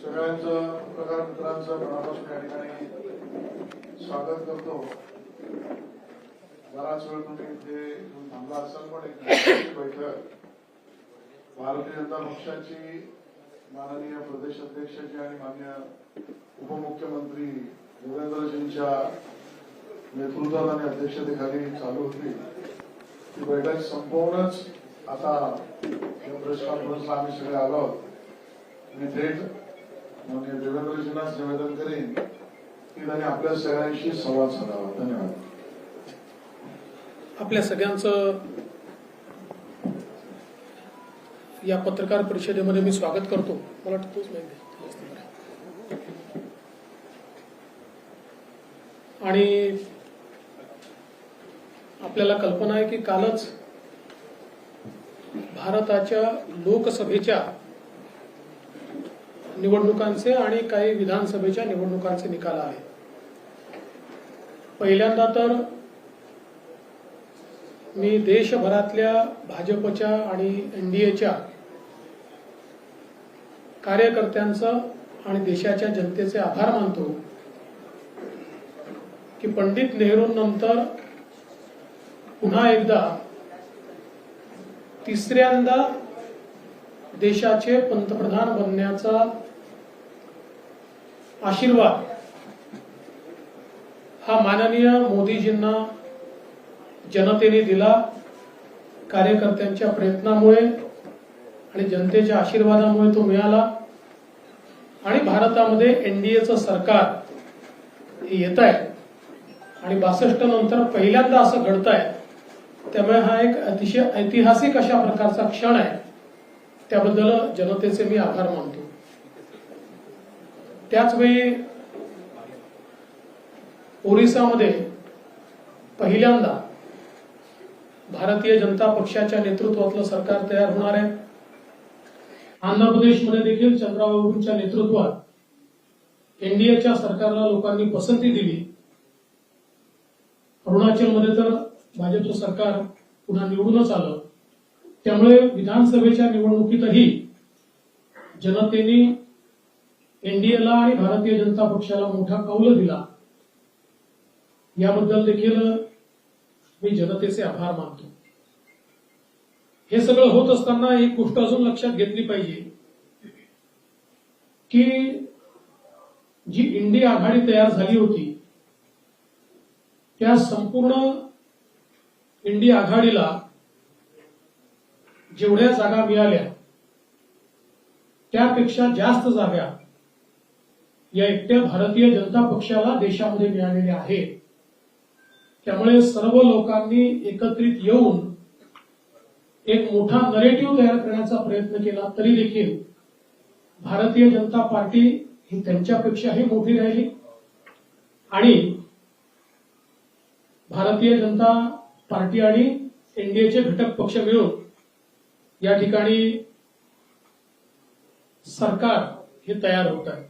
सगळ्यांचं पत्रकार मित्रांचं मनापासून या ठिकाणी स्वागत करतो. बराच वेळ तुम्ही इथे थांबला असाल पण एक बैठक. भारतीय जनता पक्षाची माननीय प्रदेश अध्यक्षाची आणि मान्य उपमुख्यमंत्री देवेंद्रजींच्या नेतृत्वात आणि अध्यक्षतेखाली चालू होती. ती बैठक संपवूनच आता या प्रेस कॉन्फरन्सला आम्ही सगळे आलो आहोत. मी थेट माननीय देवेंद्रजींना निवेदन करेन की त्यांनी आपल्या सगळ्यांशी संवाद साधावा. धन्यवाद. आपल्या सगळ्यांचं या पत्रकार परिषदेमध्ये मी स्वागत करतो. मला वाटतं तोच माहिती आणि आपल्याला कल्पना आहे की कालच भारताच्या लोकसभेच्या निवडणुकांचे आणि काही विधानसभेच्या निवडणुकांचे निकाल आले पहिल्यांदा तर मी देशभरातल्या भाजपच्या आणि एनडीएच्या कार्यकर्त्यांचं आणि देशाच्या जनतेचे आभार मानतो की पंडित नेहरूंनंतर पुन्हा एकदा तिसऱ्यांदा देशाचे पंतप्रधान बनण्याचा आशीर्वाद. हा माननीय मोदीजींना जनतेने दिला कार्यकर्त्यांच्या प्रयत्नामुळे आणि जनतेच्या आशीर्वादामुळे तो मिळाला. आणि भारतामध्ये एनडीएचं सरकार येत आहे आणि बासष्ट नंतर पहिल्यांदा असं घडत आहे त्यामुळे हा एक अतिशय ऐतिहासिक अशा प्रकारचा क्षण आहे. त्याबद्दल जनतेचे मी आभार मानतो. त्याचवेळी ओरिसामध्ये पहिल्यांदा भारतीय जनता पक्षाच्या नेतृत्वातलं सरकार तयार होणार आहे. आंध्र प्रदेशमध्ये देखील चंद्राबाबूंच्या नेतृत्वात एनडीएच्या सरकारला लोकांनी पसंती दिली. अरुणाचलमध्ये तर भाजपचं सरकार पुन्हा निवडूनच आलं. त्यामुळे विधानसभेच्या निवडणुकीतही जनतेने एनडीएला आणि भारतीय जनता पक्षाला मोठा कौल दिला. याबद्दल देखील मी जनतेचे आभार मानतो. हे सगळं होत असताना एक गोष्ट अजून लक्षात घेतली पाहिजे. की जी इंडी आघाडी तयार झाली होती त्या संपूर्ण इंडी आघाडीला जेवढ्या जागा मिळाल्या त्यापेक्षा जास्त जागा या एकट्या भारतीय जनता पक्षाला देशामध्ये मिळालेल्या आहेत. त्यामुळे सर्व लोकांनी एकत्रित येऊन एक मोठा नरेटिव्ह तयार करण्याचा प्रयत्न केला तरी देखील भारतीय जनता पार्टी ही त्यांच्यापेक्षाही मोठी राहिली. आणि भारतीय जनता पार्टी आणि एनडीएचे घटक पक्ष मिळून या ठिकाणी सरकार हे तयार होत आहे.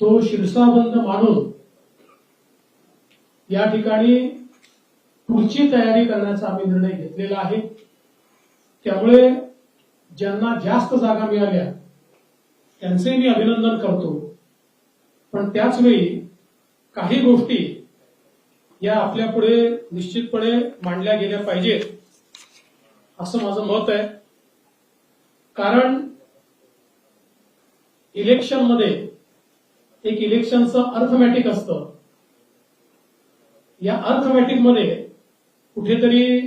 तो शिरसाबंद मानून या ठिकाणी पुढची तयारी करण्याचा आम्ही निर्णय घेतलेला आहे. त्यामुळे ज्यांना जास्त जागा मिळाल्या त्यांचे मी अभिनंदन करतो. पण त्याच वेळी काही गोष्टी या आपल्या पुढे निश्चितपणे मांडल्या गेल्या पाहिजेत असं माझं मत आहे. कारण इलेक्शनमध्ये एक इलेक्शनचं अर्थमॅटिक असतं. या अर्थमॅटिकमध्ये कुठेतरी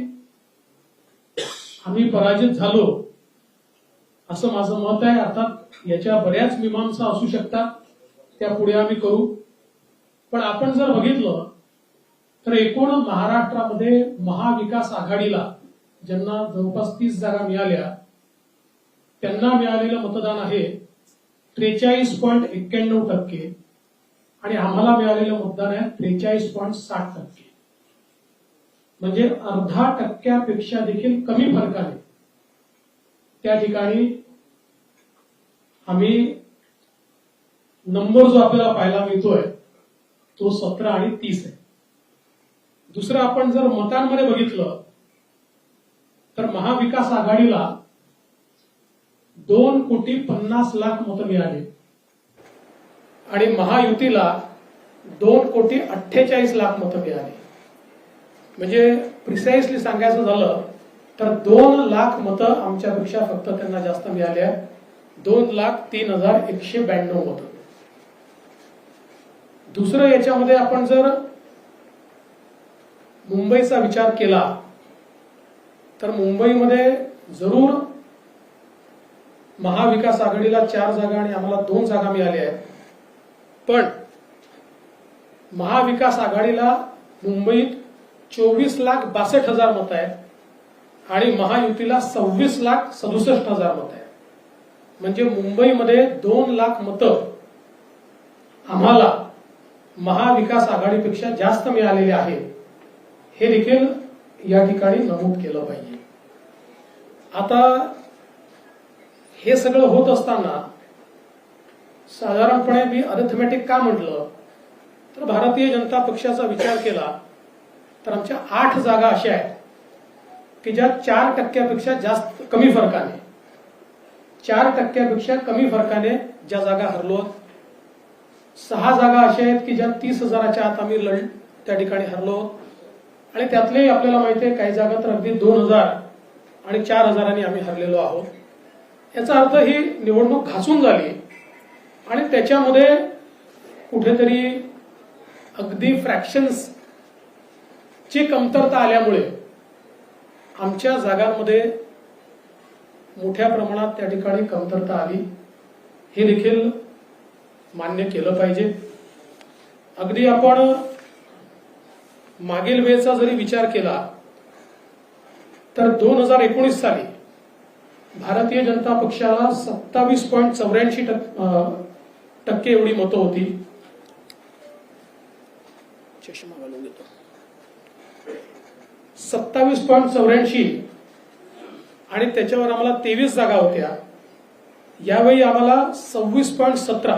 आम्ही पराजित झालो असं माझं मत आहे. अर्थात याच्या बऱ्याच मीमांसा असू शकतात त्या पुढे आम्ही करू. पण आपण जर बघितलं तर एकूण महाराष्ट्रामध्ये महाविकास आघाडीला ज्यांना जवळपास तीस जागा मिळाल्या त्यांना मिळालेलं मतदान आहे त्रेचाळीस पॉईंट एक्क्याण्णव टक्के आणि आम्हाला मिळालेलं मतदान आहे त्रेचाळीस पॉईंट साठ टक्के. म्हणजे अर्धा टक्क्यापेक्षा देखील कमी फरकाने त्या ठिकाणी आम्ही नंबर जो आपल्याला पाहायला मिळतोय तो सतरा आणि तीस आहे. दुसरं आपण जर मतांमध्ये बघितलं तर महाविकास आघाडीला दोन कोटी पन्नास लाख मतं मिळाली. आणि महायुतीला दोन कोटी अठ्ठेचाळीस लाख मतं मिळाली. म्हणजे प्रिसाइसली सांगायचं झालं तर दोन लाख मतं आमच्यापेक्षा फक्त त्यांना जास्त मिळाली आहेत. दोन लाख तीन हजार एकशे ब्याण्णव मतं. दुसरं याच्यामध्ये आपण जर मुंबईचा विचार केला तर मुंबईमध्ये जरूर महाविकास आघाडीला चार जागा आणि आम्हाला दोन जागा मिळाल्या आहेत. पण महाविकास आघाडीला मुंबईत चोवीस लाख बासष्ट हजार मत आहेत आणि महायुतीला सव्वीस लाख सदुसष्ट हजार मत आहेत. म्हणजे मुंबईमध्ये दोन लाख मतं आम्हाला महाविकास आघाडीपेक्षा जास्त मिळालेले आहे हे देखील या ठिकाणी नमूद केलं पाहिजे. आता हे सगळं होत असताना साधारणपणे मी अरिथमॅटिक का म्हटलं? तर भारतीय जनता पक्षाचा विचार केला तर आमच्या आठ जागा अशा आहेत की ज्या चार टक्क्यापेक्षा जास्त कमी फरकाने चार टक्क्यापेक्षा कमी फरकाने ज्या जागा हरलो सहा जागा अशा आहेत की ज्या तीस हजाराच्या आत आम्ही लढ त्या ठिकाणी हरलो आणि त्यातले आपल्याला माहिती आहे काही जागा तर अगदी दोन हजार आणि चार हजारांनी आम्ही हरलेलो आहोत. याचा अर्थ ही निवडणूक घासून झाली आणि त्याच्यामध्ये कुठेतरी अगदी फ्रॅक्शन्स ची कमतरता आल्यामुळे आमच्या जागांमध्ये मोठ्या प्रमाणात त्या ठिकाणी कमतरता आली. हे देखील मान्य केलं पाहिजे. अगदी आपण मागील वेळेचा जरी विचार केला तर दोन हजार एकोणीस साली भारतीय जनता पक्षाला सत्तावीस पॉईंट चौऱ्याऐंशी टक्के एवढी मतं होती. चष्मा घालून घेतो. सत्तावीस पॉईंट चौऱ्याऐंशी आणि त्याच्यावर आम्हाला तेवीस जागा होत्या. यावेळी आम्हाला सव्वीस पॉईंट सतरा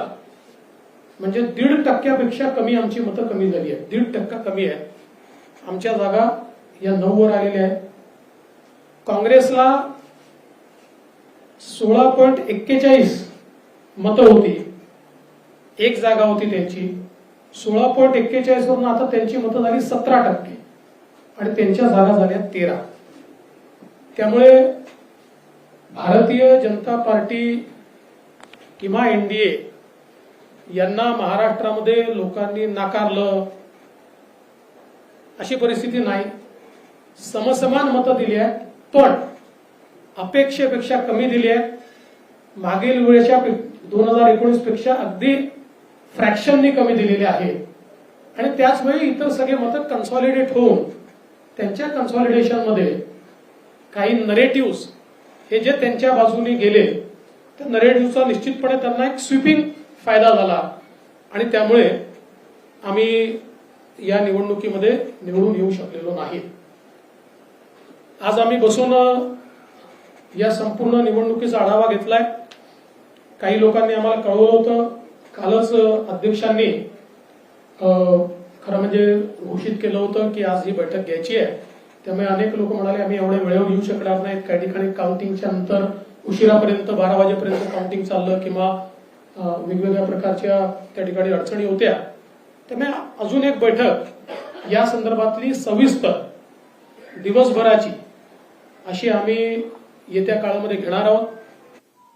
म्हणजे दीड टक्क्यापेक्षा कमी आमची मतं कमी झाली आहेत. दीड टक्का कमी आहे. आमच्या जागा या नऊ वर आलेल्या आहेत. काँग्रेसला सोळा पॉईंट एक्केचाळीस मतं होती. एक जागा होती त्यांची. सोळा पॉईंट एक्केचाळीस वरून आता त्यांची मतं झाली सतरा टक्के. आणि त्यांच्या जागा झाल्या तेरा. त्यामुळे भारतीय जनता पार्टी किंवा एनडीए यांना महाराष्ट्रामध्ये लोकांनी नाकारलं अशी परिस्थिती नाही. समसमान मतं दिली आहेत. पण अपेक्षेपेक्षा कमी दिली आहेत मागील वेळेच्या दोन हजार एकोणीसपेक्षा अगदी फ्रॅक्शननी कमी दिलेली आहे. आणि त्याचवेळी इतर सगळे मतं कन्सॉलिडेट होऊन त्यांच्या कन्सॉलिडेशनमध्ये काही नरेटिव्ह हे जे त्यांच्या बाजूने गेले त्या नरेटिव्हचा निश्चितपणे त्यांना एक स्वीपिंग फायदा झाला. आणि त्यामुळे आम्ही या निवडणुकीमध्ये निवडून येऊ शकलेलो नाही. आज आम्ही बसून या संपूर्ण निवडणुकीचा आढावा घेतलाय. काही लोकांनी आम्हाला कळवलं होतं. कालच अध्यक्षांनी खरं म्हणजे घोषित केलं होतं की आज ही बैठक घ्यायची आहे. त्यामुळे अनेक लोक म्हणाले आम्ही एवढ्या वेळेवर येऊ शकणार नाहीत काही ठिकाणी काउंटिंगच्या नंतर उशिरापर्यंत बारा वाजेपर्यंत काउंटिंग चाललं किंवा वेगवेगळ्या प्रकारच्या त्या ठिकाणी अडचणी होत्या. त्यामुळे अजून एक बैठक या संदर्भातली सविस्तर दिवसभराची अशी आम्ही येत्या काळामध्ये घेणार आहोत.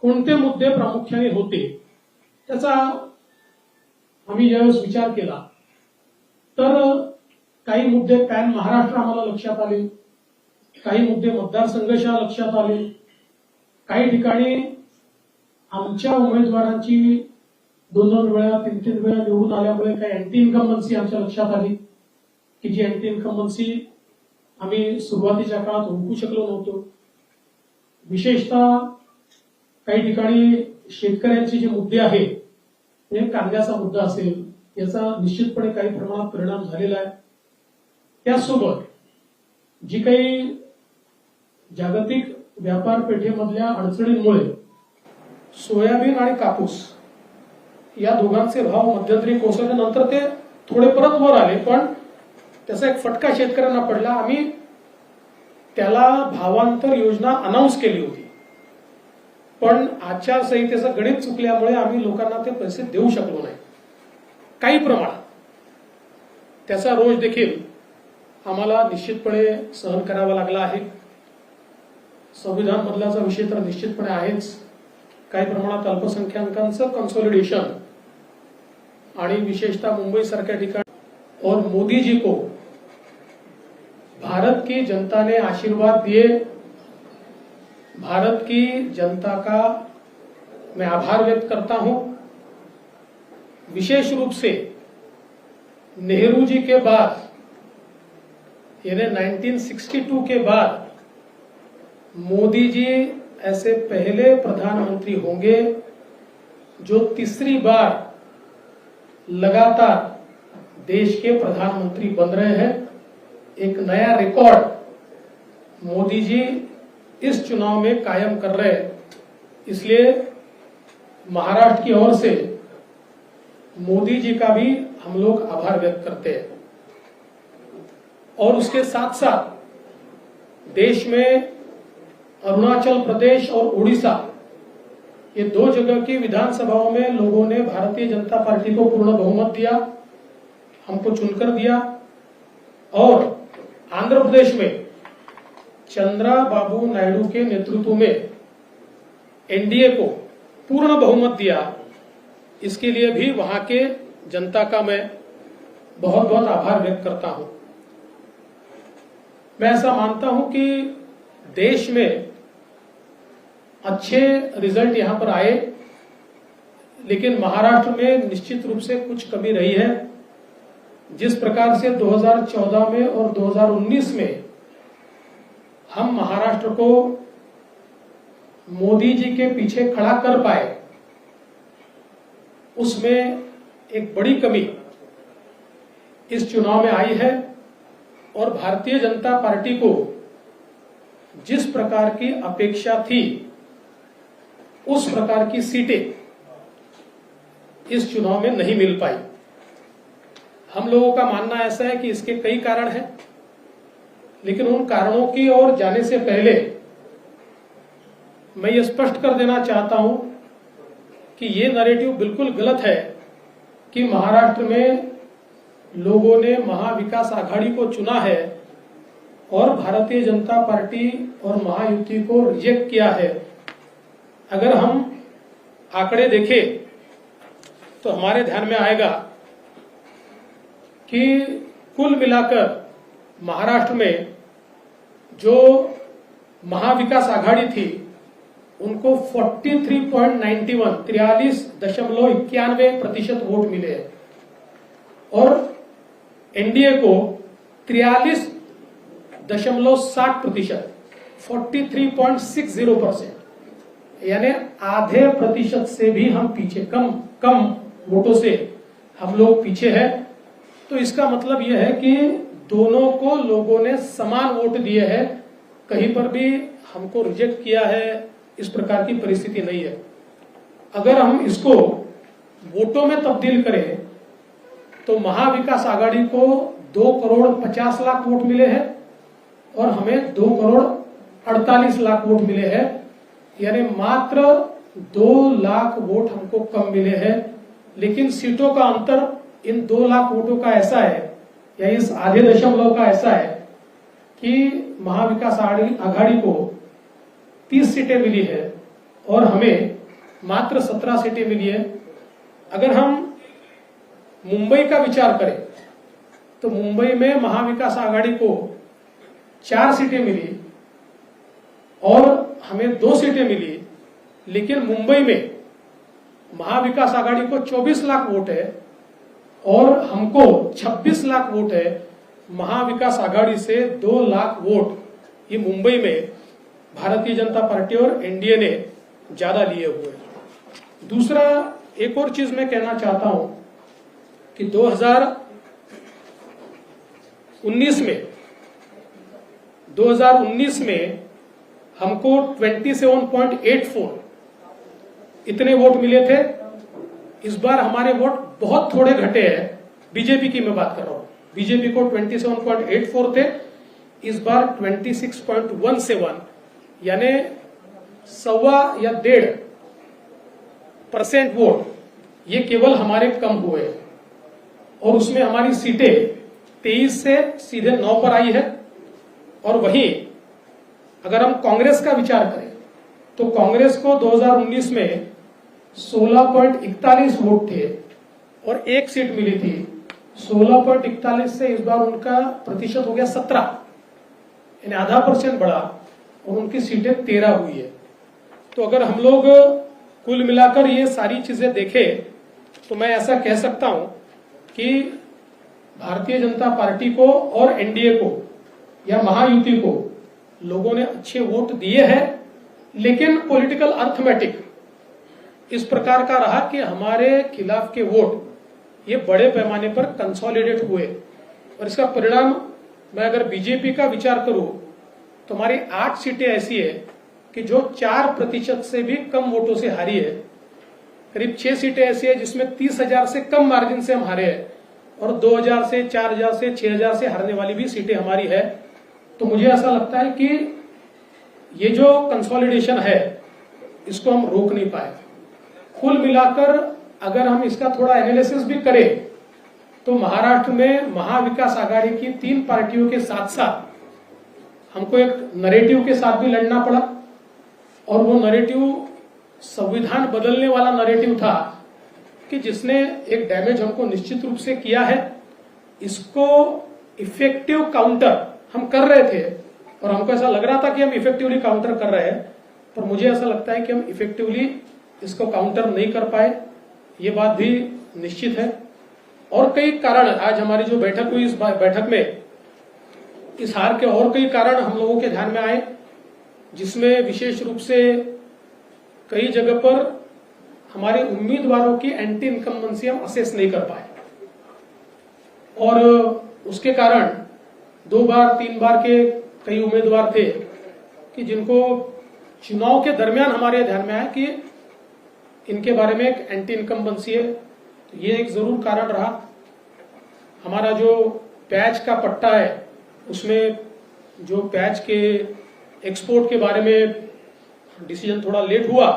कोणते मुद्दे प्रामुख्याने होते त्याचा आम्ही ज्यावेळेस विचार केला तर काही मुद्दे पॅन महाराष्ट्र आम्हाला लक्षात आले काही मुद्दे मतदारसंघ लक्षात आले काही ठिकाणी आमच्या उमेदवारांची दोन दोन वेळा तीन तीन वेळा निवडून आल्यामुळे काही अँटी इन्कम्बन्सी आमच्या लक्षात आली की जी अँटी इन्कम्बन्सी आम्ही सुरुवातीच्या काळात ओळखू शकलो नव्हतो. विशेषतः काही ठिकाणी शेतकऱ्यांचे जे मुद्दे आहेत म्हणजे कांद्याचा मुद्दा असेल याचा निश्चितपणे काही प्रमाणात परिणाम झालेला आहे. त्यासोबत जी काही जागतिक व्यापार पेठेमधल्या अडचणींमुळे सोयाबीन आणि कापूस या दोघांचे भाव मध्यंतरी कोसळल्यानंतर ते थोडे परत वर आले पण त्याचा एक फटका शेतकऱ्यांना पडला. आम्ही त्याला भावांतर योजना अनाऊन्स केली होती. पण आचारसंहितेचं गणित चुकल्यामुळे आम्ही लोकांना ते पैसे देऊ शकलो नाही. काही प्रमाणात. त्याचा रोज देखील आम्हाला निश्चितपणे सहन करावा लागला आहे. संविधान बदलाचा विषय तर निश्चितपणे आहेच. काही प्रमाणात अल्पसंख्याकांचं कन्सोलिडेशन आणि विशेषतः मुंबई सारख्या ठिकाणी और मोदी जी को भारत की जनता ने आशीर्वाद दिए। भारत की जनता का मैं आभार व्यक्त करता हूँ। विशेष रूप से नेहरू जी के बाद, यानी 1962 के बाद मोदी जी ऐसे पहले प्रधानमंत्री होंगे जो तीसरी बार लगातार देश के प्रधानमंत्री बन रहे हैं। एक नया रिकॉर्ड मोदी जी इस चुनाव में कायम कर रहे इसलिए महाराष्ट्र की ओर से मोदी जी का भी हम लोग आभार व्यक्त करते हैं। और उसके साथ साथ देश में अरुणाचल प्रदेश और उड़ीसा, ये दो जगह की विधानसभाओं में लोगों ने भारतीय जनता पार्टी को पूर्ण बहुमत दिया, हमको चुनकर दिया और आंध्र प्रदेश में, चंद्रा बाबू नायडू के नेतृत्व में एनडीए को पूर्ण बहुमत दिया। इसके लिए भी वहाँ के जनता का मैं बहुत बहुत आभार व्यक्त करता हूँ। मैं ऐसा मानता हूँ कि देश में अच्छे रिज़ल्ट यहाँ पर आए, लेकिन महाराष्ट्र में निश्चित रूप से कुछ कमी रही है। जिस प्रकार से 2014 में और 2019 में हम महाराष्ट्र को मोदी जी के पीछे खड़ा कर पाए, उसमें एक बड़ी कमी इस चुनाव में आई है और भारतीय जनता पार्टी को जिस प्रकार की अपेक्षा थी, उस प्रकार की सीटें इस चुनाव में नहीं मिल पाई। हम लोगों का मानना ऐसा है कि इसके कई कारण हैं, लेकिन उन कारणों की ओर जाने से पहले मैं ये स्पष्ट कर देना चाहता हूँ कि ये नैरेटिव बिल्कुल गलत है कि महाराष्ट्र में लोगों ने महाविकास आघाड़ी को चुना है और भारतीय जनता पार्टी और महायुति को रिजेक्ट किया है। अगर हम आंकड़े देखें तो हमारे ध्यान में आएगा कि कुल मिलाकर महाराष्ट्र में जो महाविकास आघाड़ी थी, उनको 43.91 तिरयालीस दशमलव इक्यानवे प्रतिशत वोट मिले। हैं और एनडीए को तिरयालीस दशमलव साठ प्रतिशत forty three point six zero percent यानी आधे प्रतिशत से भी हम पीछे, कम कम वोटों से हम लोग पीछे हैं। तो इसका मतलब यह है कि दोनों को लोगों ने समान वोट दिए हैं। कहीं पर भी हमको रिजेक्ट किया है, इस प्रकार की परिस्थिति नहीं है। अगर हम इसको वोटों में तब्दील करें तो महाविकास आघाड़ी को दो करोड़ पचास लाख वोट मिले हैं और हमें दो करोड़ अड़तालीस लाख वोट मिले हैं। यानी मात्र दो लाख वोट हमको कम मिले हैं। लेकिन सीटों का अंतर इन दो लाख वोटों का ऐसा है, या इस आधे दशमलव का ऐसा है, कि महाविकास आघाड़ी को तीस सीटें मिली है और हमें मात्र सत्रह सीटें मिली है। अगर हम मुंबई का विचार करें तो मुंबई में महाविकास आघाड़ी को चार सीटें मिली और हमें दो सीटें मिली, लेकिन मुंबई में महाविकास आघाड़ी को 24 लाख वोट है। और हमको 26 लाख वोट है, महाविकास आघाड़ी से 2 लाख वोट ये मुंबई में भारतीय जनता पार्टी और एनडीए ने ज़्यादा लिए हुए दूसरा, एक और चीज़ मैं कहना चाहता हूँ कि 2019 में 2019 में हमको 27.84 इतने वोट मिले थे। इस बार हमारे वोट बहुत थोड़े घटे हैं। बीजेपी की मैं बात कर रहा हूँ। बीजेपी को 27.84 थे, इस बार 26.17 यानी सवा या डेढ़ परसेंट वोट, ये केवल हमारे कम हुए और उसमें हमारी सीटें 23 से सीधे 9 पर आई है। और वहीं अगर हम कांग्रेस का विचार करें तो कांग्रेस को 2019 में 16.41 वोट थे और एक सीट मिली थी। 16.41 से इस बार उनका प्रतिशत हो गया 17 यानी आधा परसेंट बढ़ा और उनकी सीटें 13 हुई है। तो अगर हम लोग कुल मिलाकर ये सारी चीज़ें देखें तो मैं ऐसा कह सकता हूँ कि भारतीय जनता पार्टी को और एनडीए को या महायुति को लोगों ने अच्छे वोट दिए हैं, लेकिन पॉलिटिकल अर्थमेटिक इस प्रकार का रहा कि हमारे खिलाफ के वोट ये बड़े पैमाने पर कंसोलिडेट हुए। और इसका परिणाम, मैं अगर बीजेपी का विचार करूँ तो हमारी आठ सीटें ऐसी है कि जो चार प्रतिशत से भी कम वोटों से हारी है। करीब छह सीटें ऐसी है जिसमें तीस हज़ार से कम मार्जिन से हम हारे हैं। और दो हज़ार से, चार हज़ार से, छह हज़ार से हारने वाली भी सीटें हमारी है। तो मुझे ऐसा लगता है कि ये जो कंसोलिडेशन है, इसको हम रोक नहीं पाए। कुल मिलाकर अगर हम इसका थोड़ा एनालिसिस भी करें तो महाराष्ट्र में महाविकास आघाड़ी की तीन पार्टियों के साथ साथ हमको एक नरेटिव के साथ भी लड़ना पड़ा। और वो नरेटिव संविधान बदलने वाला नरेटिव था कि जिसने एक डैमेज हमको निश्चित रूप से किया है, इसको इफ़ेक्टिव काउंटर हम कर रहे थे। और हमको ऐसा लग रहा था कि हम इफेक्टिवली काउंटर कर रहे हैं, पर मुझे ऐसा लगता है कि हम इफेक्टिवली इसको काउंटर नहीं कर पाए, ये बात भी निश्चित है। और कई कारण, आज हमारी जो बैठक हुई इस बैठक में, इस हार के और कई कारण हम लोगों के ध्यान में आए, जिसमें विशेष रूप से कई जगह पर हमारे उम्मीदवारों की एंटी इनकम्बेंसी हम असेस नहीं कर पाए। और उसके कारण, दो बार, तीन बार के कई उम्मीदवार थे कि जिनको चुनाव के दरमियान हमारे ध्यान में आया कि इनके बारे में एक एंटी इनकम्बेंसी है। तो ये एक ज़रूर कारण रहा। हमारा जो पैच का पट्टा है, उसमें जो पैच के एक्सपोर्ट के बारे में डिसीज़न थोड़ा लेट हुआ।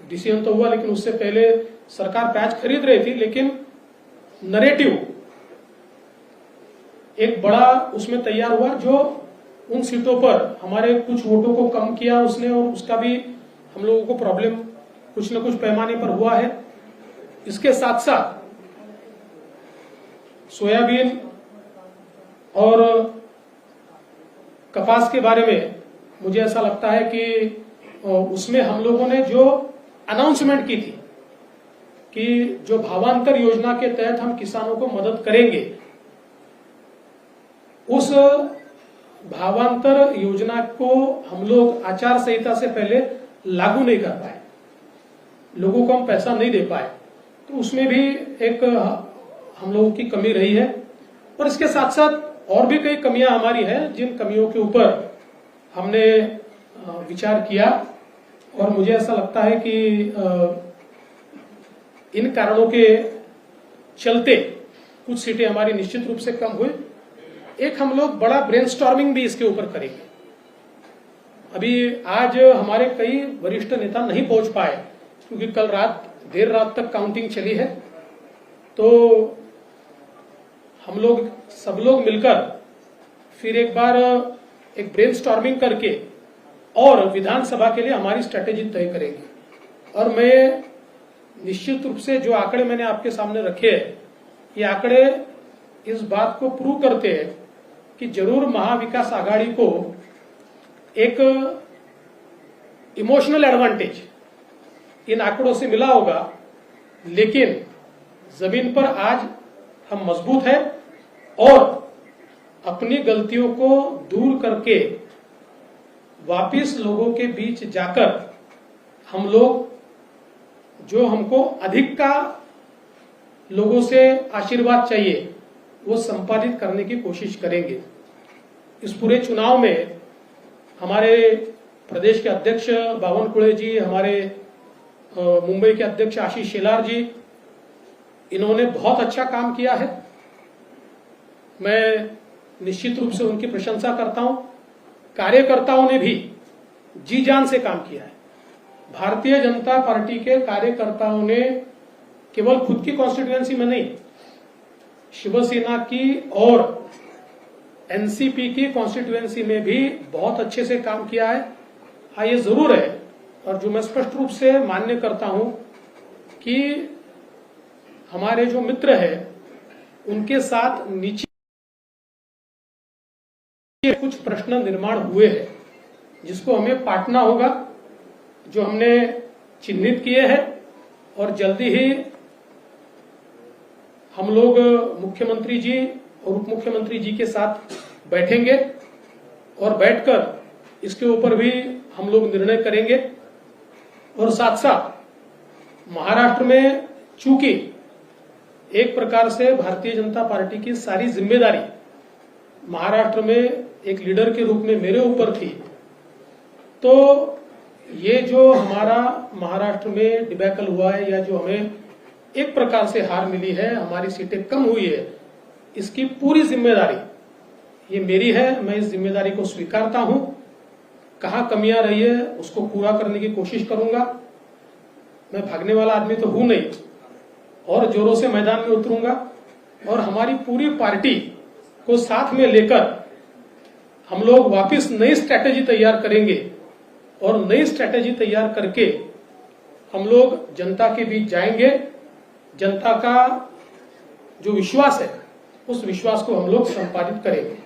डिसीज़न तो हुआ, लेकिन उससे पहले सरकार पैच खरीद रही थी, लेकिन नरेटिव एक बड़ा उसमें तैयार हुआ जो उन सीटों पर हमारे कुछ वोटों को कम किया उसने और उसका भी हम लोगों को प्रॉब्लम कुछ न कुछ पैमाने पर हुआ है। इसके साथ साथ सोयाबीन और कपास के बारे में मुझे ऐसा लगता है कि उसमें हम लोगों ने जो अनाउंसमेंट की थी कि जो भावांतर योजना के तहत हम किसानों को मदद करेंगे, उस भावांतर योजना को हम लोग आचार संहिता से पहले लागू नहीं कर पाए। लोगों को हम पैसा नहीं दे पाए तो उसमें भी एक, हम लोगों की कमी रही है। और इसके साथ साथ और भी कई कमियाँ हमारी हैं, जिन कमियों के ऊपर हमने विचार किया। और मुझे ऐसा लगता है कि इन कारणों के चलते कुछ सीटें हमारी निश्चित रूप से कम हुई। एक हम लोग बड़ा ब्रेन भी इसके ऊपर करेंगे। अभी आज हमारे कई वरिष्ठ नेता नहीं पहुँच पाए। क्योंकि कल रात, देर रात तक काउंटिंग चली है। तो हम लोग, सब लोग मिलकर फिर एक बार, एक ब्रेन स्टॉर्मिंग करके और विधानसभा के लिए हमारी स्ट्रेटेजी तय करेंगे। और मैं निश्चित रूप से जो आंकड़े मैंने आपके सामने रखे हैं, ये आंकड़े इस बात को प्रूव करते हैं कि ज़रूर महाविकास आघाड़ी को एक इमोशनल एडवांटेज इन आंकड़ों से मिला होगा, लेकिन ज़मीन पर आज हम मज़बूत है और अपनी गलतियों को दूर करके वापिस लोगों के बीच जाकर हम लोग जो हमको अधिक का लोगों से आशीर्वाद चाहिए, वो संपादित करने की कोशिश करेंगे। इस पूरे चुनाव में हमारे प्रदेश के अध्यक्ष बावन कुड़े जी, हमारे मुंबई के अध्यक्ष आशीष शेलार जी, इन्होंने बहुत अच्छा काम किया है। मैं निश्चित रूप से उनकी प्रशंसा करता हूँ। कार्यकर्ताओं ने भी जी जान से काम किया है। भारतीय जनता पार्टी के कार्यकर्ताओं ने केवल खुद की कॉन्स्टिट्युएंसी में नहीं, शिवसेना की और एनसीपी की कॉन्स्टिट्युएंसी में भी बहुत अच्छे से काम किया है। हाँ ये ज़रूर है और जो मैं स्पष्ट रूप से मान्य करता हूँ कि हमारे जो मित्र है, उनके साथ नीचे कुछ प्रश्न निर्माण हुए हैं, जिसको हमें पाटना होगा, जो हमने चिन्हित किए हैं, और जल्दी ही हम लोग मुख्यमंत्री जी और उप मुख्यमंत्री जी के साथ बैठेंगे और बैठकर इसके ऊपर भी हम लोग निर्णय करेंगे। और साथ साथ महाराष्ट्र में चूँकि एक प्रकार से भारतीय जनता पार्टी की सारी ज़िम्मेदारी महाराष्ट्र में एक लीडर के रूप में मेरे ऊपर थी तो ये जो हमारा महाराष्ट्र में डिबैकल हुआ है या जो हमें एक प्रकार से हार मिली है, हमारी सीटें कम हुई है, इसकी पूरी ज़िम्मेदारी ये मेरी है। मैं इस ज़िम्मेदारी को स्वीकारता हूँ। कहाँ कमियाँ रही है, उसको पूरा करने की कोशिश करूँगा। मैं भागने वाला आदमी तो हूँ नहीं। और जोरों से मैदान में उतरूँगा। और हमारी पूरी पार्टी को साथ में लेकर हम लोग वापस नई स्ट्रैटेजी तैयार करेंगे। और नई स्ट्रैटेजी तैयार करके हम लोग जनता के बीच जाएँगे। जनता का जो विश्वास है, उस विश्वास को हम लोग संपादित करेंगे।